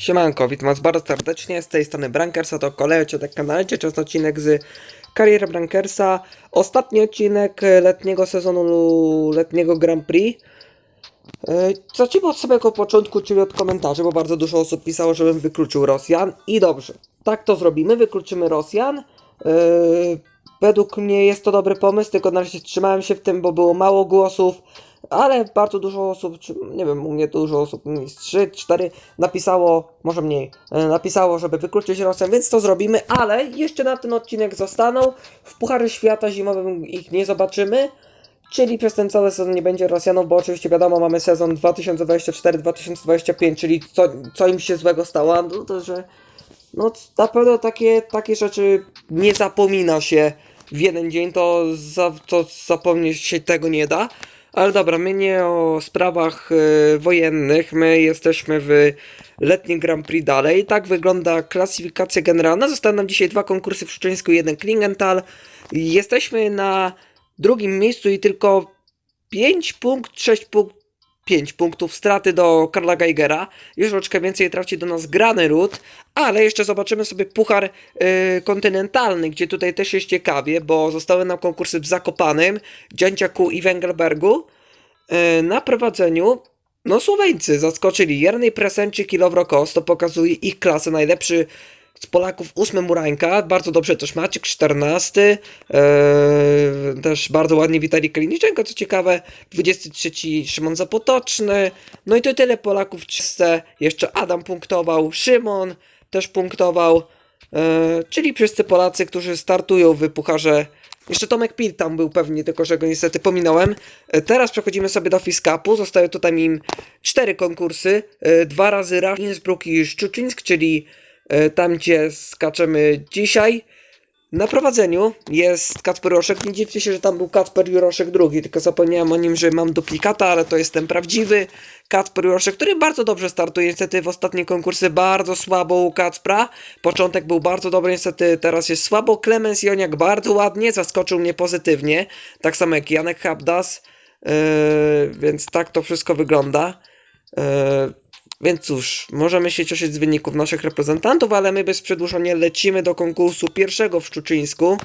Siemanko, witam was bardzo serdecznie, z tej strony Brankersa, to kolejny odcinek kanale, czas odcinek z kariery Brankersa, ostatni odcinek letniego sezonu, letniego Grand Prix. Yy, Zacznijmy od samego początku, czyli od komentarzy, bo bardzo dużo osób pisało, żebym wykluczył Rosjan. I dobrze, tak to zrobimy, wykluczymy Rosjan. Yy, Według mnie jest to dobry pomysł, tylko na razie trzymałem się w tym, bo było mało głosów, ale bardzo dużo osób, czy nie wiem, u mnie dużo osób, mm, z 3, 4 napisało, może mniej, e, napisało, żeby wykluczyć Rosjan, więc to zrobimy, ale jeszcze na ten odcinek zostaną. W Pucharze Świata Zimowym ich nie zobaczymy. Czyli przez ten cały sezon nie będzie Rosjanów, bo oczywiście wiadomo, mamy sezon 2024-2025, czyli co, co im się złego stało, no to że no na pewno takie, takie rzeczy nie zapomina się w jeden dzień, to, za, to zapomnieć się tego nie da. Ale dobra, my nie o sprawach y, wojennych, my jesteśmy w letnim Grand Prix dalej. Tak wygląda klasyfikacja generalna. Zostały nam dzisiaj dwa konkursy w Szczecińsku, jeden Klingenthal. Jesteśmy na drugim miejscu i tylko 5 punkt, 6 punkt, 5 punktów straty do Karla Geigera. Już troszeczkę więcej traci do nas Grany Ród, ale jeszcze zobaczymy sobie puchar y, kontynentalny, gdzie tutaj też jest ciekawie, bo zostały nam konkursy w Zakopanym, Dzięciaku i Węglerbergu. Y, na prowadzeniu no Słoweńcy zaskoczyli. Jernej Presenczyk i Lowrokos, to pokazuje ich klasę. Najlepszy z Polaków ósmy Murańka, bardzo dobrze też Maciek, 14. Eee, też bardzo ładnie Witali Kaliniczenko, co ciekawe. 23 Szymon Zapotoczny. No i to tyle Polaków czyste. Jeszcze Adam punktował, Szymon też punktował. Eee, czyli wszyscy Polacy, którzy startują w Pucharze jeszcze Tomek Pil tam był pewnie, tylko że go niestety pominąłem. E, Teraz przechodzimy sobie do Fiskapu. Zostały tutaj im cztery konkursy. Dwa razy Innsbruck i Szczuczyńsk, czyli tam, gdzie skaczemy dzisiaj. Na prowadzeniu jest Kacper Juroszek. Nie dziwcie się, że tam był Kacper Juroszek drugi, tylko zapomniałem o nim, że mam duplikata, ale to jest ten prawdziwy Kacper Juroszek, który bardzo dobrze startuje. Niestety w ostatnie konkursy bardzo słabo u Kacpra. Początek był bardzo dobry, niestety teraz jest słabo. Klemens Joniak bardzo ładnie, zaskoczył mnie pozytywnie. Tak samo jak Janek Habdas. Yy, więc tak to wszystko wygląda. Yy, więc cóż, możemy się cieszyć z wyników naszych reprezentantów, ale my bez przedłużania lecimy do konkursu pierwszego w Szczuczyńsku.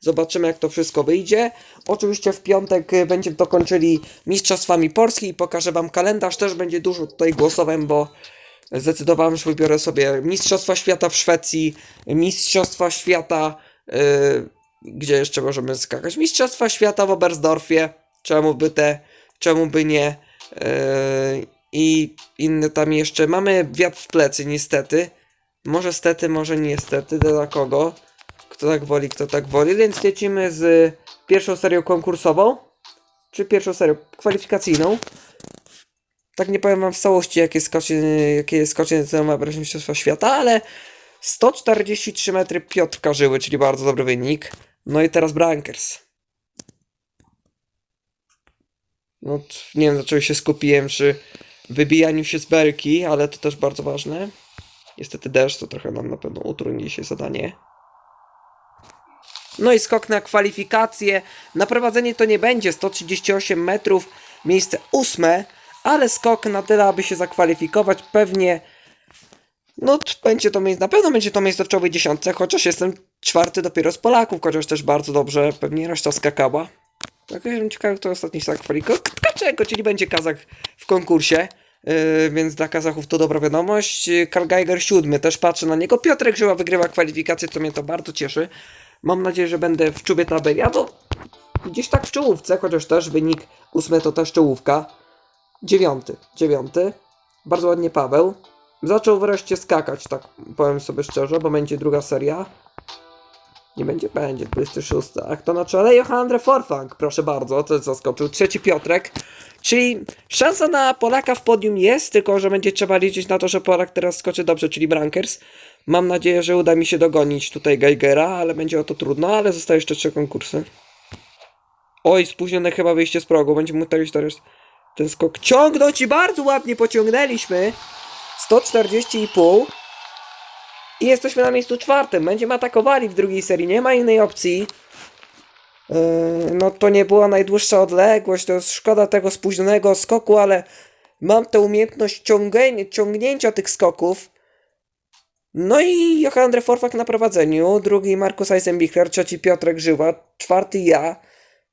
Zobaczymy, jak to wszystko wyjdzie. Oczywiście w piątek y, będziemy dokończyli Mistrzostwami Polski i pokażę Wam kalendarz. Też będzie dużo tutaj głosowań, bo zdecydowałem, że wybiorę sobie Mistrzostwa Świata w Szwecji, Mistrzostwa Świata, yy, gdzie jeszcze możemy skakać, Mistrzostwa Świata w Oberstdorfie. Czemu by te, czemu by nie. Yy, I inne tam jeszcze. Mamy wiatr w plecy, niestety. Może stety, może niestety, dla kogo. Kto tak woli, kto tak woli. Więc lecimy z pierwszą serią konkursową. Czy pierwszą serią kwalifikacyjną. Tak nie powiem wam w całości, jakie skocznie, jakie skocznie ma wyraźnie Mistrzostwa Świata, ale 143 metry Piotr Karzyły, czyli bardzo dobry wynik. No i teraz Brankers. No, nie wiem, dlaczego się skupiłem przy wybijaniu się z belki, ale to też bardzo ważne. Niestety deszcz to trochę nam na pewno utrudni dzisiaj zadanie. No i skok na kwalifikacje. Na prowadzenie to nie będzie 138 metrów, miejsce ósme, ale skok na tyle, aby się zakwalifikować. Pewnie, no będzie to miejsce, na pewno będzie to miejsce w czołowej dziesiątce, chociaż jestem czwarty dopiero z Polaków, chociaż też bardzo dobrze, pewnie reszta skakała. Tak, jestem ciekawy, kto ostatni się zakwalifikował. Tkaczego, czyli będzie Kazak w konkursie. Yy, więc dla Kazachów to dobra wiadomość. Karl Geiger siódmy, też patrzę na niego. Piotrek Żyła wygrywa kwalifikację, co mnie to bardzo cieszy. Mam nadzieję, że będę w czubie tabeli, albo gdzieś tak w czołówce, chociaż też wynik ósmy to też czołówka. Dziewiąty, dziewiąty. Bardzo ładnie Paweł. Zaczął wreszcie skakać, tak powiem sobie szczerze, bo będzie druga seria. Nie będzie, będzie, 26. A kto na czele? Johan Forfang, proszę bardzo, to zaskoczył. Trzeci Piotrek. Czyli szansa na Polaka w podium jest, tylko że będzie trzeba liczyć na to, że Polak teraz skoczy dobrze, czyli Brankers. Mam nadzieję, że uda mi się dogonić tutaj Geigera, ale będzie o to trudno, ale zostały jeszcze trzy konkursy. Oj, spóźnione chyba wyjście z progu, będziemy musieli teraz ten skok ciągnąć i bardzo ładnie pociągnęliśmy. 140,5. I jesteśmy na miejscu czwartym. Będziemy atakowali w drugiej serii, nie ma innej opcji. Yy, no to nie była najdłuższa odległość, to szkoda tego spóźnionego skoku, ale mam tę umiejętność ciągnię, ciągnięcia tych skoków. No i Johan Forfak na prowadzeniu, drugi Markus Eisenbichler, trzeci Piotrek Żyła, czwarty ja,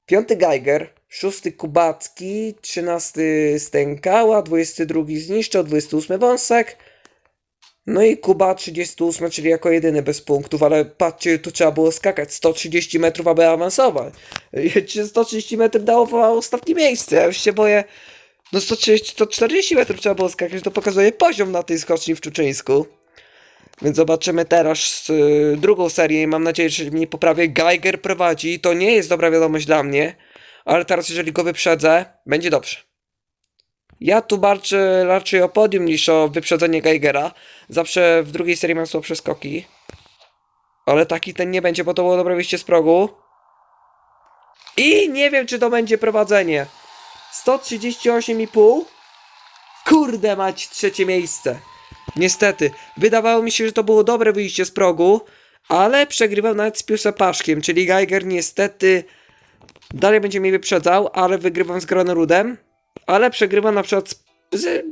piąty Geiger, szósty Kubacki, trzynasty Stękała, dwudziesty drugi Zniszczał, dwudziesty ósmy Wąsek, no i Kuba 38, czyli jako jedyny bez punktów, ale patrzcie, tu trzeba było skakać 130 metrów, aby awansować. Czy 130 metrów dało ostatnie miejsce? Ja już się boję. No 130, 140 metrów trzeba było skakać, to pokazuje poziom na tej skoczni w Czuczyńsku. Więc zobaczymy teraz y, drugą serię i mam nadzieję, że mnie poprawię. Geiger prowadzi, to nie jest dobra wiadomość dla mnie, ale teraz jeżeli go wyprzedzę, będzie dobrze. Ja tu walczę raczej o podium niż o wyprzedzenie Geigera. Zawsze w drugiej serii mam słabsze skoki. Ale taki ten nie będzie, bo to było dobre wyjście z progu. I nie wiem, czy to będzie prowadzenie. 138,5. Kurde mać, trzecie miejsce. Niestety, wydawało mi się, że to było dobre wyjście z progu, ale przegrywał nawet z Piusem Paszkiem, czyli Geiger niestety dalej będzie mnie wyprzedzał, ale wygrywam z Granerudem, ale przegrywa na przykład z,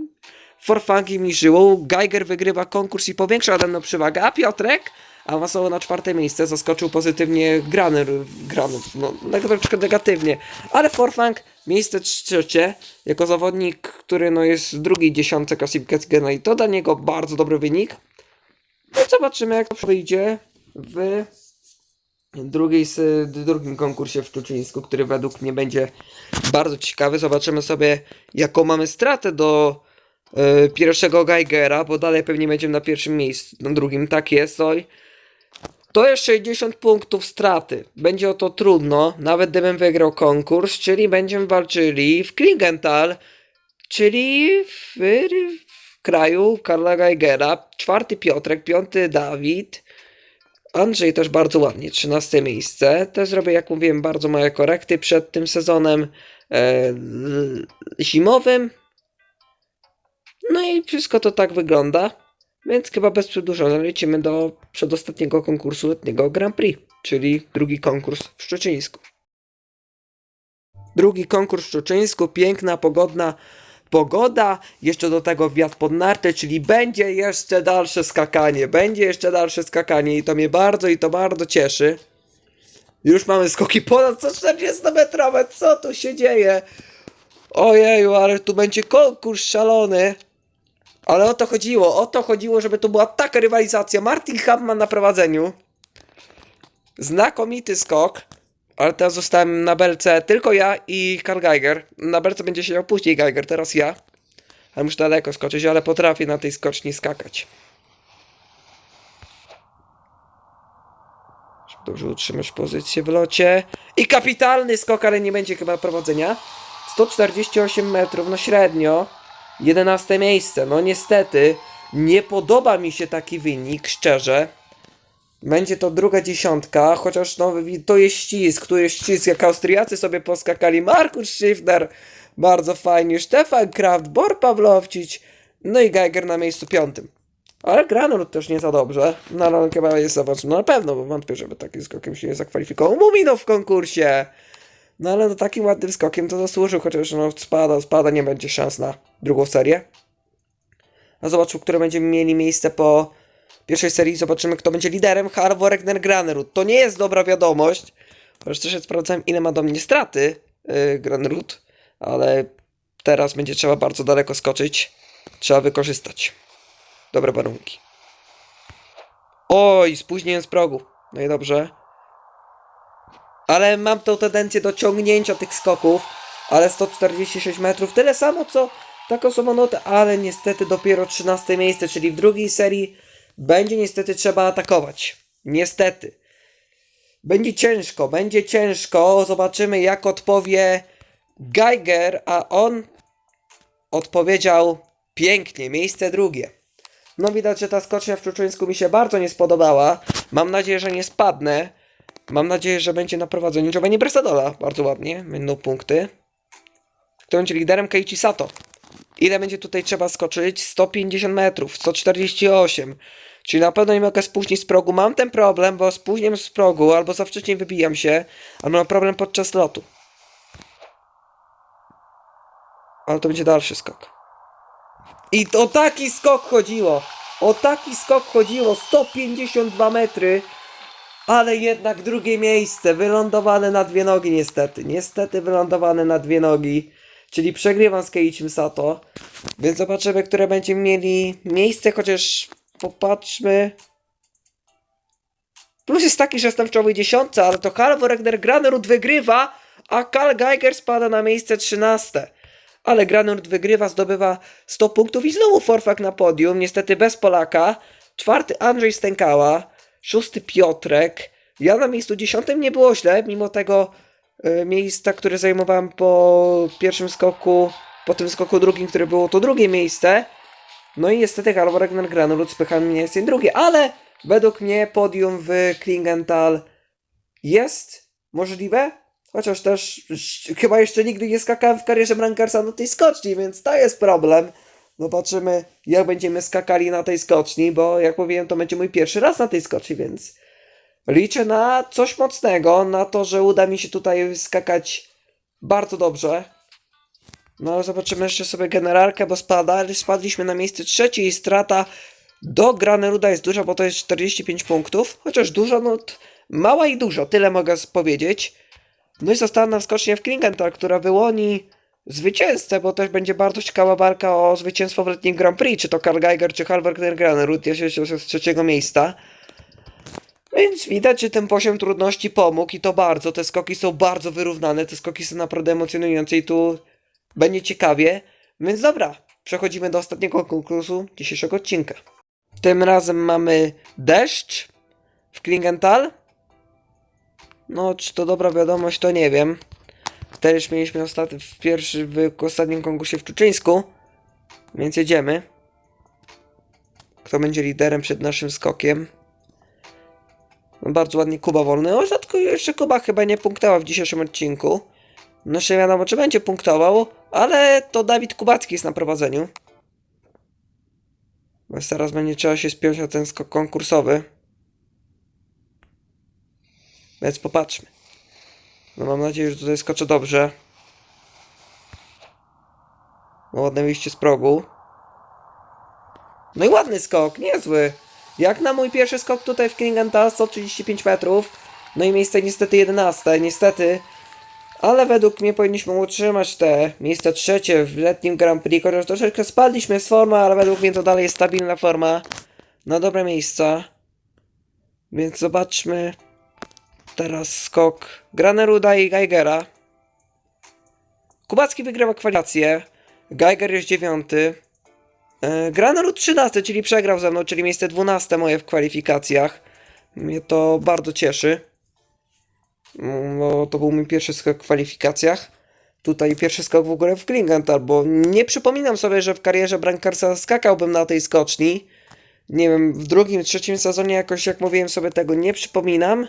Forfangiem i Żyłą. Geiger wygrywa konkurs i powiększa ode mną przewagę, a Piotrek awansował na czwarte miejsce, zaskoczył pozytywnie Graner, Graner no troszkę negatywnie, ale Forfang miejsce trzecie, jako zawodnik, który no jest drugiej dziesiątce klasyfikacji i to dla niego bardzo dobry wynik. No zobaczymy jak to wyjdzie w drugiej, s- drugim konkursie w Szczuczyńsku, który według mnie będzie bardzo ciekawy. Zobaczymy sobie jaką mamy stratę do e, pierwszego Geigera, bo dalej pewnie będziemy na pierwszym miejscu, na drugim, tak jest, oj. To jest 60 punktów straty. Będzie o to trudno, nawet gdybym wygrał konkurs, czyli będziemy walczyli w Klingenthal, czyli w, w kraju Karla Geigera. Czwarty Piotrek, piąty Dawid. Andrzej też bardzo ładnie, 13 miejsce. Też zrobię, jak mówiłem, bardzo małe korekty przed tym sezonem e, zimowym. No i wszystko to tak wygląda. Więc chyba bez przedłużenia lecimy do przedostatniego konkursu letniego Grand Prix, czyli drugi konkurs w Szczecińsku. Drugi konkurs w Szczecińsku, piękna, pogodna pogoda, jeszcze do tego wiatr pod nartę, czyli będzie jeszcze dalsze skakanie, będzie jeszcze dalsze skakanie i to mnie bardzo i to bardzo cieszy. Już mamy skoki ponad 140 metrowe, co tu się dzieje? Ojeju, ale tu będzie konkurs szalony. Ale o to chodziło, o to chodziło, żeby to była taka rywalizacja. Martin Chapman na prowadzeniu. Znakomity skok. Ale teraz zostałem na belce tylko ja i Karl Geiger. Na belce będzie siedział później Geiger, teraz ja. Ale muszę daleko skoczyć, ale potrafię na tej skoczni skakać. Dobrze utrzymać pozycję w locie. I kapitalny skok, ale nie będzie chyba prowadzenia. 148 metrów, no średnio. 11 miejsce. No niestety, nie podoba mi się taki wynik, szczerze. Będzie to druga dziesiątka, chociaż no, to jest ścisk, tu jest ścisk, jak Austriacy sobie poskakali. Markus Schiffner, bardzo fajnie, Stefan Kraft, Bor Pawlowcic, no i Geiger na miejscu piątym. Ale Granul też nie za dobrze, no ale on chyba jest no na pewno, bo wątpię, żeby takim skokiem się nie zakwalifikował. Mumino w konkursie! No ale no takim ładnym skokiem to zasłużył, chociaż no spada, spada, nie będzie szans na drugą serię. A zobaczmy, które będziemy mieli miejsce po pierwszej serii. Zobaczymy, kto będzie liderem. Harvo Regner Granerud. To nie jest dobra wiadomość. Chociaż też sprawdzałem, ile ma do mnie straty yy, Granerud. Ale teraz będzie trzeba bardzo daleko skoczyć. Trzeba wykorzystać. Dobre warunki. Oj, spóźniłem z progu. No i dobrze. Ale mam tą tendencję do ciągnięcia tych skoków. Ale 146 metrów, tyle samo co taką samą notę, ale niestety dopiero 13 miejsce, czyli w drugiej serii będzie niestety trzeba atakować. Niestety. Będzie ciężko, będzie ciężko. Zobaczymy jak odpowie Geiger, a on odpowiedział pięknie, miejsce drugie. No widać, że ta skocznia w Czuczyńsku mi się bardzo nie spodobała. Mam nadzieję, że nie spadnę. Mam nadzieję, że będzie na prowadzeniu Giovanni Bresadola. Bardzo ładnie, będą punkty. Kto będzie liderem? Keiichi Sato. Ile będzie tutaj trzeba skoczyć? 150 metrów, 148. Czyli na pewno nie mogę spóźnić z progu. Mam ten problem, bo spóźniam z progu, albo za wcześnie wybijam się, albo mam problem podczas lotu. Ale to będzie dalszy skok. I o taki skok chodziło. O taki skok chodziło, 152 metry. Ale jednak drugie miejsce, wylądowane na dwie nogi niestety. Niestety wylądowane na dwie nogi. Czyli przegrywam z Keiichim Sato. Więc zobaczymy, które będziemy mieli miejsce, chociaż popatrzmy. Plus jest taki, że jestem w czołowej dziesiątce, ale to Halvor Ragnar Granerud wygrywa, a Karl Geiger spada na miejsce 13. Ale Granerud wygrywa, zdobywa 100 punktów i znowu Forfak na podium, niestety bez Polaka. Czwarty Andrzej Stękała, szósty Piotrek. Ja na miejscu dziesiątym nie było źle, mimo tego miejsca, które zajmowałem po pierwszym skoku, po tym skoku drugim, które było to drugie miejsce. No i niestety Halvor Ragnar Granerud spycha mnie jest drugie, ale według mnie podium w Klingenthal jest możliwe, chociaż też chyba jeszcze nigdy nie skakałem w karierze Brankarsa na tej skoczni, więc to jest problem. Zobaczymy, jak będziemy skakali na tej skoczni, bo jak mówiłem, to będzie mój pierwszy raz na tej skoczni, więc liczę na coś mocnego, na to, że uda mi się tutaj skakać bardzo dobrze. No ale zobaczymy jeszcze sobie generalkę, bo spada, spadliśmy na miejsce trzecie i strata do Graneruda jest duża, bo to jest 45 punktów. Chociaż dużo, no mała i dużo, tyle mogę powiedzieć. No i została nam skocznie w Klingenthal, która wyłoni zwycięzcę, bo też będzie bardzo ciekawa walka o zwycięstwo w letnim Grand Prix, czy to Karl Geiger, czy Halvor Granerud, jeśli się z trzeciego miejsca. Więc widać, że ten poziom trudności pomógł i to bardzo. Te skoki są bardzo wyrównane, te skoki są naprawdę emocjonujące i tu będzie ciekawie. Więc dobra, przechodzimy do ostatniego konkursu dzisiejszego odcinka. Tym razem mamy deszcz w Klingenthal. No, czy to dobra wiadomość, to nie wiem. Też mieliśmy ostatni, w pierwszy, w ostatnim konkursie w Czuczyńsku. Więc jedziemy. Kto będzie liderem przed naszym skokiem? No, bardzo ładnie Kuba wolny. O, rzadko jeszcze Kuba chyba nie punktował w dzisiejszym odcinku. No nie wiadomo, czy będzie punktował, ale to Dawid Kubacki jest na prowadzeniu. Więc teraz będzie trzeba się spiąć na ten skok konkursowy. Więc popatrzmy. No mam nadzieję, że tutaj skoczę dobrze. No ładne wyjście z progu. No i ładny skok, niezły. Jak na mój pierwszy skok tutaj w Klingenthal 135 metrów. No i miejsce niestety 11, niestety. Ale według mnie powinniśmy utrzymać te miejsce trzecie w letnim Grand Prix, chociaż troszeczkę spadliśmy z formy, ale według mnie to dalej jest stabilna forma na dobre miejsca. Więc zobaczmy teraz skok Graneruda i Geigera. Kubacki wygrywa kwalifikację, Geiger jest dziewiąty. E, Granerud 13, czyli przegrał ze mną, czyli miejsce 12 moje w kwalifikacjach. Mnie to bardzo cieszy. Mm, Bo to był mój pierwszy skok w kwalifikacjach. Tutaj pierwszy skok w ogóle w Klingenthal, bo nie przypominam sobie, że w karierze Brankarsa skakałbym na tej skoczni. Nie wiem, w drugim, trzecim sezonie jakoś, jak mówiłem sobie, tego nie przypominam.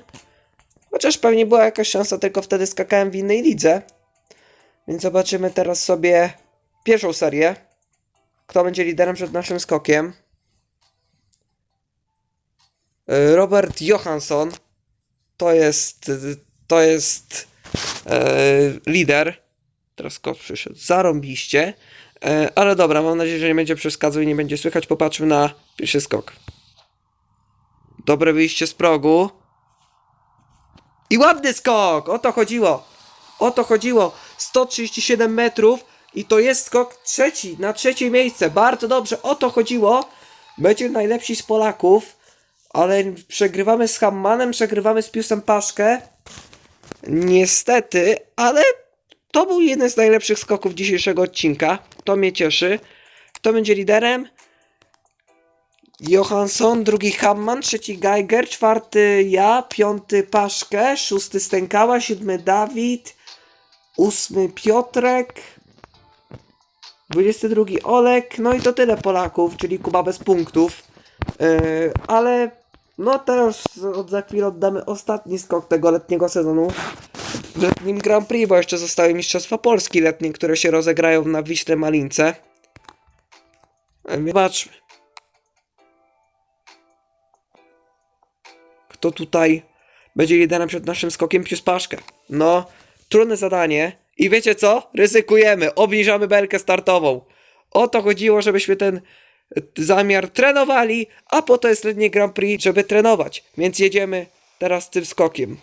Chociaż pewnie była jakaś szansa, tylko wtedy skakałem w innej lidze. Więc zobaczymy teraz sobie pierwszą serię. Kto będzie liderem przed naszym skokiem? Y, Robert Johansson to jest to jest e, lider. Teraz kot przyszedł. Zarąbiście. E, ale dobra, mam nadzieję, że nie będzie przeszkadzał i nie będzie słychać. Popatrzmy na pierwszy skok. Dobre wyjście z progu. I ładny skok! O to chodziło. O to chodziło. 137 metrów i to jest skok trzeci, na trzecie miejsce. Bardzo dobrze, o to chodziło. Będzie najlepsi z Polaków, ale przegrywamy z Hammanem, przegrywamy z Piusem Paszkę. Niestety, ale to był jeden z najlepszych skoków dzisiejszego odcinka. To mnie cieszy. Kto będzie liderem? Johansson, drugi Hamman, trzeci Geiger, czwarty ja, piąty Paszkę, szósty Stękała, siódmy Dawid, ósmy Piotrek, 22 Olek, no i to tyle Polaków, czyli Kuba bez punktów. Yy, ale no teraz od za chwilę oddamy ostatni skok tego letniego sezonu w letnim Grand Prix, bo jeszcze zostały Mistrzostwa Polski letnie, które się rozegrają na Wiśle Malince. Yy, Zobaczmy. Kto tutaj będzie liderem przed naszym skokiem Pius Paszkę? No, trudne zadanie. I wiecie co? Ryzykujemy, obniżamy belkę startową. O to chodziło, żebyśmy ten zamiar trenowali, a po to jest letnie Grand Prix, żeby trenować. Więc jedziemy teraz tym skokiem.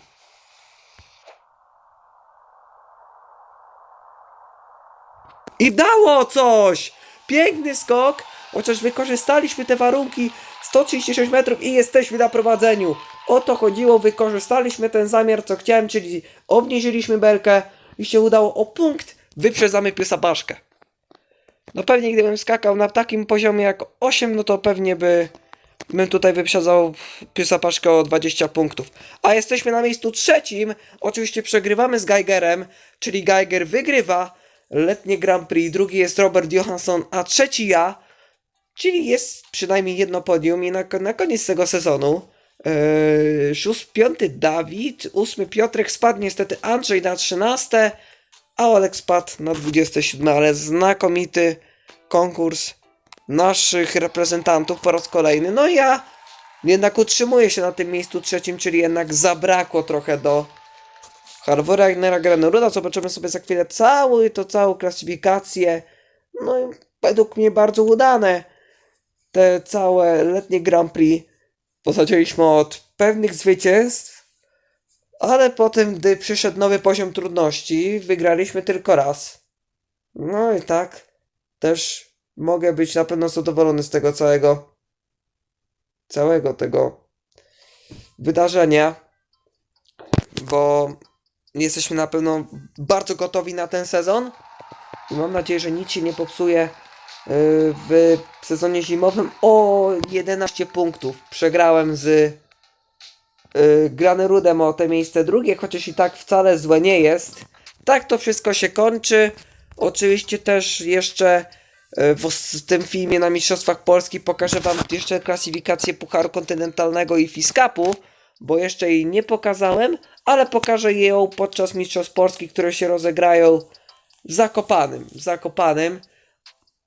I dało coś! Piękny skok, chociaż wykorzystaliśmy te warunki 136 metrów i jesteśmy na prowadzeniu. O to chodziło, wykorzystaliśmy ten zamiar, co chciałem, czyli obniżyliśmy belkę i się udało o punkt, wyprzedzamy Piusa Baszkę. No pewnie gdybym skakał na takim poziomie jak 8, no to pewnie by bym tutaj wyprzedzał Piusa Paszkę o 20 punktów. A jesteśmy na miejscu trzecim. Oczywiście przegrywamy z Geigerem, czyli Geiger wygrywa letnie Grand Prix. Drugi jest Robert Johansson, a trzeci ja. Czyli jest przynajmniej jedno podium i na, na koniec tego sezonu yy, szóst, piąty Dawid, ósmy Piotrek spadł niestety Andrzej na 13, a Olek spadł na 27, ale znakomity konkurs naszych reprezentantów po raz kolejny. No ja jednak utrzymuję się na tym miejscu trzecim, czyli jednak zabrakło trochę do Harvora Ragnera Graneruda. Zobaczymy sobie za chwilę cały, to całą klasyfikację. No i według mnie bardzo udane te całe letnie Grand Prix. Bo zaczęliśmy od pewnych zwycięstw, ale potem, gdy przyszedł nowy poziom trudności, wygraliśmy tylko raz. No i tak też mogę być na pewno zadowolony z tego całego całego tego wydarzenia, bo jesteśmy na pewno bardzo gotowi na ten sezon i mam nadzieję, że nic się nie popsuje w sezonie zimowym o 11 punktów. Przegrałem z yy, Granerudem o te miejsce drugie, chociaż i tak wcale złe nie jest. Tak to wszystko się kończy. Oczywiście też jeszcze yy, w tym filmie na Mistrzostwach Polski pokażę Wam jeszcze klasyfikację Pucharu Kontynentalnego i Fiskapu, bo jeszcze jej nie pokazałem, ale pokażę ją podczas Mistrzostw Polski, które się rozegrają w Zakopanym. W Zakopanym.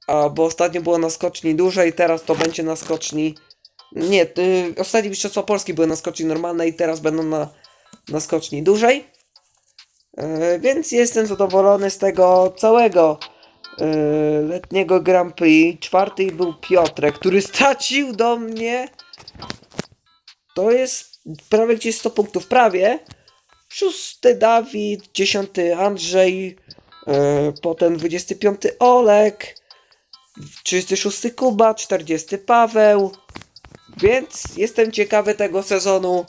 A, bo ostatnio było na skoczni dłużej, teraz to będzie na skoczni... Nie, y, ostatnie Mistrzostwa Polski były na skoczni normalnej, teraz będą na, na skoczni dłużej. E, więc jestem zadowolony z tego całego e, letniego Grand Prix. Czwarty był Piotrek, który stracił do mnie. To jest prawie gdzieś 100 punktów, prawie. Szósty Dawid, dziesiąty Andrzej, e, potem 25 Olek, 36 Kuba, 40 Paweł. Więc jestem ciekawy tego sezonu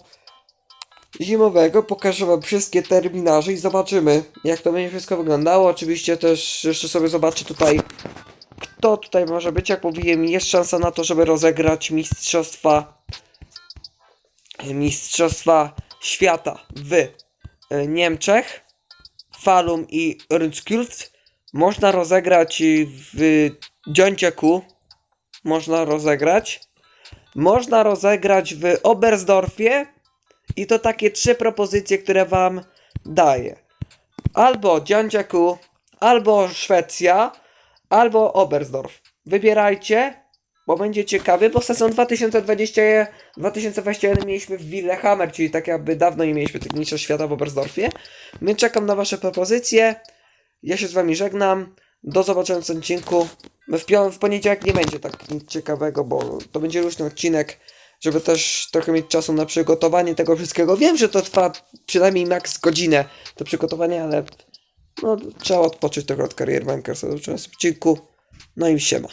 zimowego. Pokażę wam wszystkie terminarze i zobaczymy, jak to będzie wszystko wyglądało. Oczywiście też jeszcze sobie zobaczę tutaj, kto tutaj może być. Jak mówiłem, jest szansa na to, żeby rozegrać mistrzostwa mistrzostwa świata w e, Niemczech. Falun i Rundskült. Można rozegrać w Dziącieku. Można rozegrać. Można rozegrać w Oberstdorfie. I to takie trzy propozycje, które wam daję. Albo Dziącieku, albo Szwecja, albo Oberstdorf. Wybierajcie, bo będzie ciekawy, bo sezon 2020, 2021 mieliśmy w Willehammer, czyli tak jakby dawno nie mieliśmy tych mistrzostw świata w Oberstdorfie. Więc czekam na wasze propozycje. Ja się z wami żegnam. Do zobaczenia w odcinku. W, w poniedziałek nie będzie tak nic ciekawego, bo to będzie luźny odcinek, żeby też trochę mieć czasu na przygotowanie tego wszystkiego. Wiem, że to trwa przynajmniej maks godzinę, to przygotowanie, ale no, trzeba odpocząć trochę od kariery Bankersa. Do zobaczenia w odcinku. No i siema.